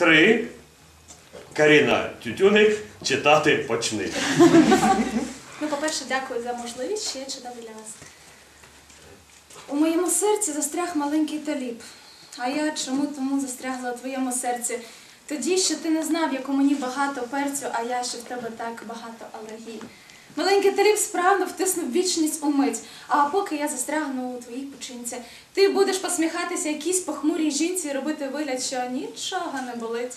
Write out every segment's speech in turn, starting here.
три. Каріна Тютюник читати почни. Ну, по-перше, дякую за можливість, що я читаю для вас. У моєму серці застряг маленький таліб. А я чому тому застрягла у твоєму серці? Тоді ще ти не знав, як у мені багато перцю, а я ще в тебе так багато алергій. Маленький таліб справно втиснув вічність у мить, а поки я застрягну у твоїй печінці, ти будеш посміхатися якійсь похмурій жінці і робити вигляд, що нічого не болить.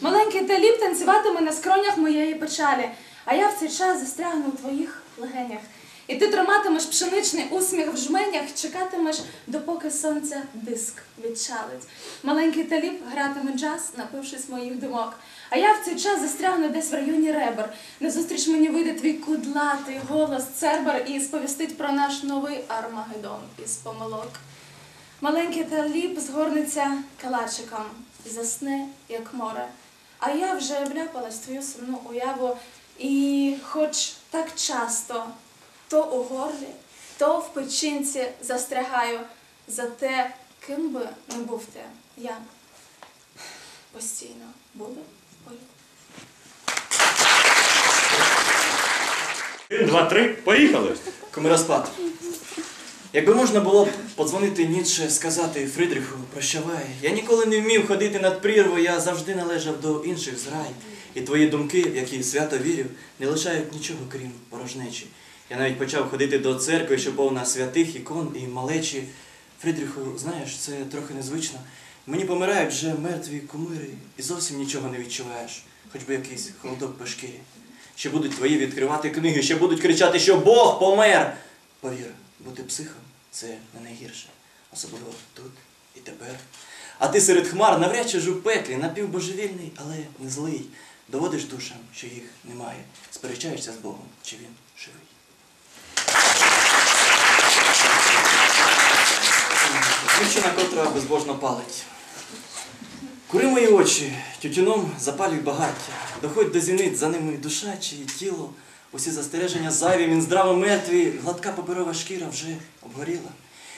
Маленький таліб танцюватиме на скронях моєї печалі, а я в цей час застрягну у твоїх легенях. І ти триматимеш пшеничний усміх в жменях, чекатимеш, допоки сонця диск відчалить. Маленький таліб гратиме джаз, напившись моїх думок. А я в цей час застрягну десь в районі ребер. Назустріч мені вийде твій кудлатий голос цербер і сповістить про наш новий Армагеддон із помилок. Маленький таліб згорнеться калачиком засне, як море. А я вже вляпалась твою сумну уяву, і хоч так часто то у горлі, то в печінці застрягаю за те, ким би не був ти, я постійно буду поряд. Один, два, три, поїхали. Комироспад. Якби можна було б подзвонити Ніцше, сказати Фридріху, прощавай. Я ніколи не вмів ходити над прірвою, я завжди належав до інших зграй. І твої думки, в які свято вірив, не лишають нічого, крім порожнечі. Я навіть почав ходити до церкви, що повна святих, ікон і малечі. Фридріху, знаєш, це трохи незвично. Мені помирають вже мертві кумири, і зовсім нічого не відчуваєш, хоч би якийсь холодок по шкірі. Ще будуть твої відкривати книги, ще будуть кричати, що Бог помер. Повір, бути психом це не найгірше, особливо тут і тепер. А ти серед хмар навряд чи ж у пеклі, напівбожевільний, але не злий. Доводиш душам, що їх немає. Сперечаєшся з Богом, чи він живий. Котра безбожно палить. Кури мої очі, тютюном запалюй багаття. Доходь до зіниць, за ними душа чи тіло. Усі застереження зайві, він здраво мертві, гладка паперова шкіра вже обгоріла.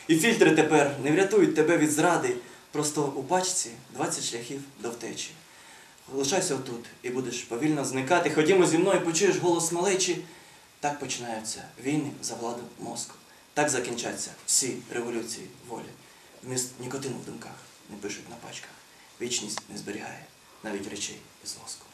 І фільтри тепер не врятують тебе від зради. Просто у пачці 20 шляхів до втечі. Лишайся отут і будеш повільно зникати. Ходімо зі мною, почуєш голос малечі. Так починаються війни за владу мозку. Так закінчаться всі революції волі. Нікотину в думках не пишуть на пачках. Вічність не зберігає навіть речей із лоском.